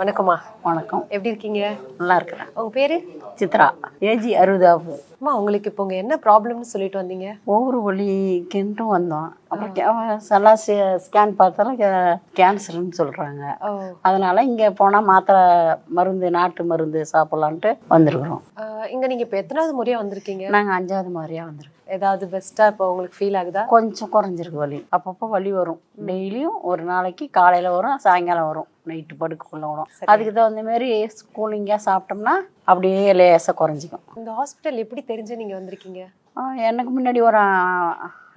வணக்கம்மா. வணக்கம். எப்படி இருக்கீங்க? நல்லா இருக்கிறேன் உங்க பேரு? சித்ரா ஏஜி அறுபதாவது அம்மா உங்களுக்கு இப்போ உங்க என்ன ப்ராப்ளம்னு சொல்லிட்டு வந்தீங்க? ஒவ்வொரு வலிக்குன்ட்டும் வந்தோம். அப்புறம் எல்லாம் ஸ்கேன் பார்த்தாலும் கேன்சர்னு சொல்கிறாங்க அதனால இங்கே போனால் மாத்திரை மருந்து நாட்டு மருந்து சாப்பிட்லான்ட்டு வந்திருக்கிறோம். இங்க நீங்க இப்போ எத்தனாவது முறையா வந்திருக்கீங்க? நாங்கள் அஞ்சாவது மாதிரியாக வந்திருக்கோம். ஏதாவது பெஸ்டா இப்போ உங்களுக்கு ஃபீல் ஆகுதா? கொஞ்சம் குறைஞ்சிருக்கு வலி. அப்பப்போ வலி வரும். டெய்லியும் ஒரு நாளைக்கு காலையில் வரும் சாயங்காலம் வரும். நைட்டு படுக்கக்குள்ள வரும் அதுக்கு தகுந்த மாதிரி கூலிங்காக சாப்பிட்டோம்னா அப்படியே லேசாக குறைஞ்சிக்கும். இந்த ஹாஸ்பிட்டல் எப்படி தெரிஞ்சு நீங்க வந்திருக்கீங்க? எனக்கு முன்னாடி ஒரு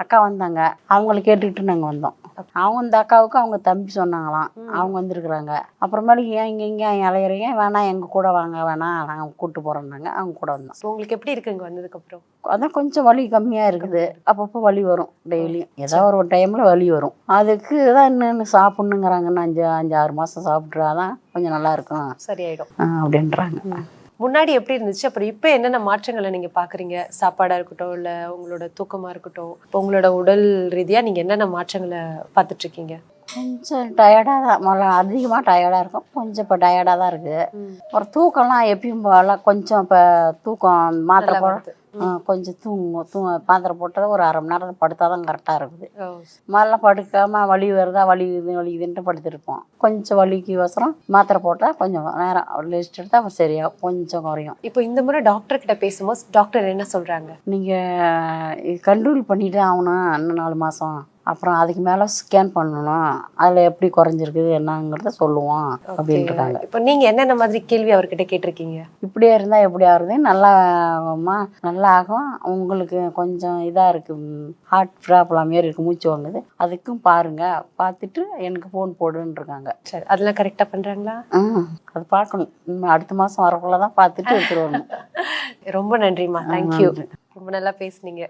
அக்கா வந்தாங்க. அவங்கள கேட்டுக்கிட்டு நாங்கள் வந்தோம். அவங்க இந்த அக்காவுக்கு அவங்க தம்பி சொன்னாங்களாம். அவங்க வந்திருக்குறாங்க. அப்புறமேலுக்கு ஏன் இங்கே இங்கே இளையறீங்க வேணாம் எங்கள் கூட வாங்க வேணாம் நாங்கள் கூப்பிட்டு போகிறோன்னாங்க அவங்க கூட வந்தோம். உங்களுக்கு எப்படி இருக்கு இங்க வந்ததுக்கு அப்புறம் அதான் கொஞ்சம் வலி கம்மியாக இருக்குது. அப்பப்போ வலி வரும் டெய்லியும். ஏதோ ஒரு டைமில் வலி வரும். அதுக்கு தான் இன்னும் சாப்பிட்ணுங்கிறாங்கன்னு அஞ்சு அஞ்சு ஆறு மாதம் சாப்பிட்றாதான் கொஞ்சம் நல்லா இருக்கும். சரியாயிடும். அப்படின்றாங்க. முன்னாடி எப்படி இருந்துச்சு? அப்புறம் இப்போ என்னென்ன மாற்றங்களை நீங்க பாக்குறீங்க? சாப்பாடா இருக்கட்டும் இல்ல உங்களோட தூக்கமா இருக்கட்டும் இப்போ உங்களோட உடல் ரீதியா நீங்க என்னென்ன மாற்றங்களை பார்த்துட்டு இருக்கீங்க? கொஞ்சம் டயர்டாக தான். முதல்ல அதிகமாக டயர்டாக இருக்கும். கொஞ்சம் இப்போ டயர்டாக தான் இருக்குது அப்புறம் தூக்கம்லாம் எப்பயும் போல கொஞ்சம் இப்போ தூக்கம் மாத்திரை போட கொஞ்சம் தூங்கும் தூ மாத்திரை போட்டதை ஒரு அரை மணி நேரம் படுத்தா தான் கரெக்டாக இருக்குது. ஓ. முதல்ல படுக்காம வலி வருதா வலிக்குது வலிக்குதுன்ட்டு படுத்திருப்போம். கொஞ்சம் வலிக்கு வசரம் மாத்திரை போட்டால் கொஞ்சம் நேரம். ரெஸ்ட் எடுத்தால் அப்போ சரியாகும். கொஞ்சம் குறையும். இப்போ இந்த முறை டாக்டர் கிட்ட பேசும்போது டாக்டர் என்ன சொல்றாங்க? நீங்கள் கண்ட்ரோல் பண்ணிட்டு ஆகணும். இன்னும் நாலு மாதம் அப்புறம் அதுக்கு மேலே ஸ்கேன் பண்ணணும். அதில் எப்படி குறைஞ்சிருக்குது என்னங்கிறத சொல்லுவோம் அப்படின்ட்டுருக்காங்க இப்போ நீங்க என்னென்ன மாதிரி கேள்வி அவர்கிட்ட கேட்டிருக்கீங்க? இப்படியே இருந்தால் எப்படி ஆகுது நல்லா ஆகுமா? நல்லா ஆகும். உங்களுக்கு கொஞ்சம் இதாக இருக்குது ஹார்ட் ப்ராப்ளம் மாரி இருக்குது மூச்சு வாங்குது. அதுக்கும் பாருங்க. பார்த்துட்டு எனக்கு ஃபோன் போடுன்ருக்காங்க. சரி. அதெல்லாம் கரெக்டா பண்றாங்களா? ஆ அது பார்க்கணும். அடுத்த மாதம் வரக்குள்ள தான் பார்த்துட்டு எடுத்துகிட்டு வரணும். ரொம்ப நன்றிம்மா. தேங்க்யூ ரொம்ப நல்லா பேசுனீங்க.